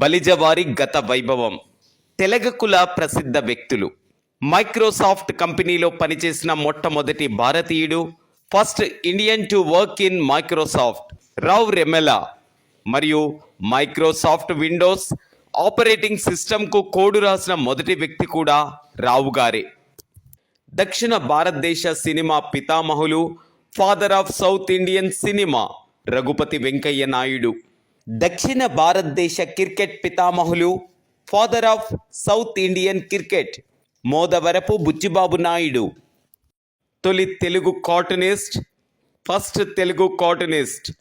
బలిజవారి గత వైభవం. తెలగకుల ప్రసిద్ధ వ్యక్తులు. మైక్రోసాఫ్ట్ కంపెనీలో పనిచేసిన మొట్టమొదటి భారతీయుడు first Indian to work in Microsoft Rao Remela. మరియు మైక్రోసాఫ్ట్ విండోస్ ఆపరేటింగ్ సిస్టమ్కు కోడు రాసిన మొదటి వ్యక్తి కూడా రావు గారే. దక్షిణ భారతదేశ cinema పితామహులు father of south Indian cinema Raghupathi Venkaiah Naidu. దక్షిణ భారతదేశ cricket పితామహులు father of south Indian cricket Modavarapu Buchibabu Naidu. తొలి Telugu cartoonist first Telugu cartoonist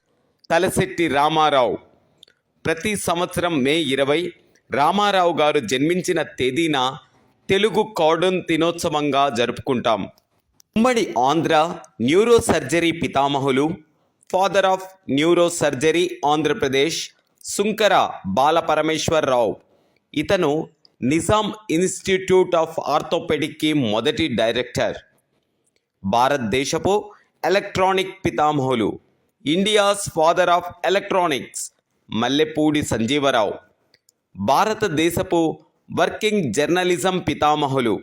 Talashetti Ramarao. ప్రతి సంవత్సరం మే ఇరవై రామారావు గారు జన్మించిన తేదీన తెలుగు కార్టూన్ దినోత్సవంగా జరుపుకుంటాం. ఉమ్మడి Andhra neuro surgery పితామహులు father of neuro surgery Andhra Pradesh Sunkara Balaparameswararao ఇతను నిజాం ఇన్స్టిట్యూట్ ఆఫ్ ఆర్థోపెడిక్కి మొదటి డైరెక్టర్. భారతదేశపు electronic పితామహులు. India's father of electronics Mallepudi Sanjeevarao. భారతదేశపు working journalism పితామహులు.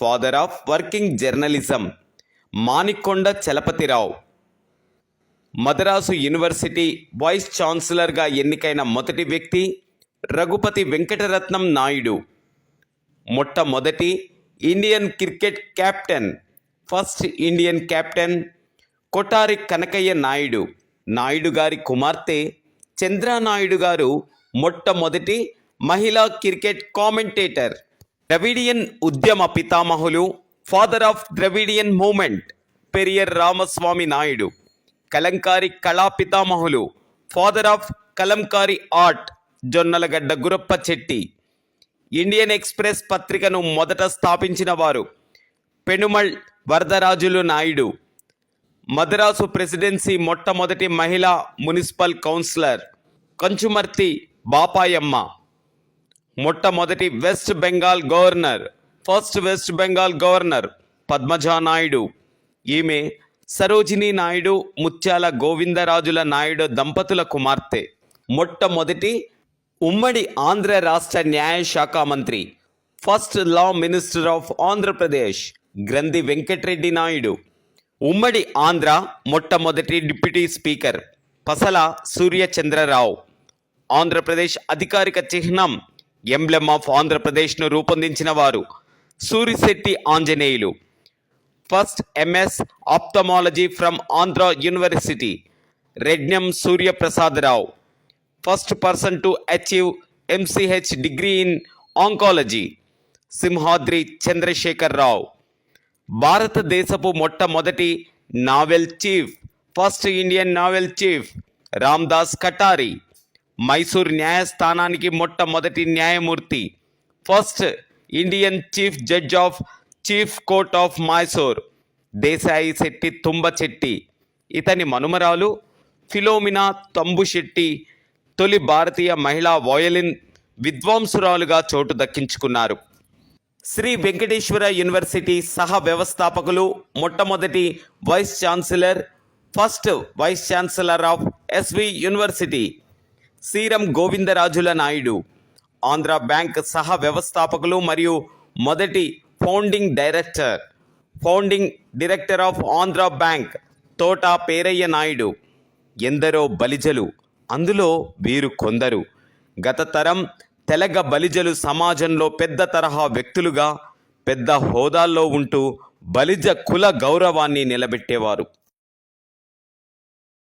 Father of working journalism Manikonda Chalapathirao. Madras university vice ఛాన్సలర్గా ఎన్నికైన మొదటి వ్యక్తి రఘుపతి వెంకటరత్నం నాయుడు. మొట్టమొదటి Indian cricket captain first Indian captain Kotari Kanakayya Naidu. Naidu గారి కుమార్తె చంద్రానాయుడు గారు మొట్టమొదటి మహిళా క్రికెట్ కామెంటేటర్. ద్రవిడియన్ ఉద్యమ పితామహులు father of Dravidian movement Periyar Ramaswamy Naidu. Kalamkari కళా పితామహులు father of Kalamkari art Jonnalagadda Gurappa Chetti. Indian Express పత్రికను మొదట స్థాపించిన వారు పెనుమల్ వరదరాజులు నాయుడు. మద్రాసు ప్రెసిడెన్సీ మొట్టమొదటి మహిళా మున్సిపల్ కౌన్సిలర్ కంచుమర్తి బాపాయమ్మ. మొట్టమొదటి West Bengal governor first West Bengal governor Padmaja Naidu. ఈమె సరోజినీ నాయుడు ముత్యాల గోవిందరాజుల నాయుడు దంపతుల కుమార్తె. మొట్టమొదటి ఉమ్మడి ఆంధ్ర రాష్ట్ర న్యాయ శాఖ మంత్రి first law minister of Andhra Pradesh Granthi Venkatareddy Naidu. ఉమ్మడి ఆంధ్ర మొట్టమొదటి డిప్యూటీ స్పీకర్ పసల సూర్యచంద్రరావు. ఆంధ్రప్రదేశ్ అధికారిక చిహ్నం ఎంబ్లెమ్ ఆఫ్ ఆంధ్రప్రదేశ్ను రూపొందించిన వారు Surishetti Anjaneyulu. First MS ophthalmology from Andhra university Rednam Suryaprasadarao. First person to achieve MCh degree in oncology Simhadri Chandrasekhar Rao భారతదేశపు మొట్టమొదటి naval chief first Indian naval chief Ramdas Katari Mysore న్యాయస్థానానికి మొట్టమొదటి న్యాయమూర్తి first Indian chief judge of chief court of Mysore Desai Shetty Tumba Chetty ఇతని మనుమరాలు Philomena తంబుశెట్టి తొలి భారతీయ మహిళా violin విద్వాంసురాలుగా చోటు దక్కించుకున్నారు. శ్రీ వెంకటేశ్వర యూనివర్సిటీ సహ వ్యవస్థాపకులు మొట్టమొదటి vice chancellor first vice chancellor of SV university Seeram Govindarajula Naidu. Andhra bank సహ వ్యవస్థాపకులు మరియు మొదటి founding director founding director of Andhra bank Thota Perayya Naidu. ఎందరో బలిజలు అందులో వీరు కొందరు. గత తరం తెలగ బలిజలు సమాజంలో పెద్ద తరహా వ్యక్తులుగా పెద్ద హోదాల్లో ఉంటూ బలిజ కుల గౌరవాన్ని నిలబెట్టేవారు.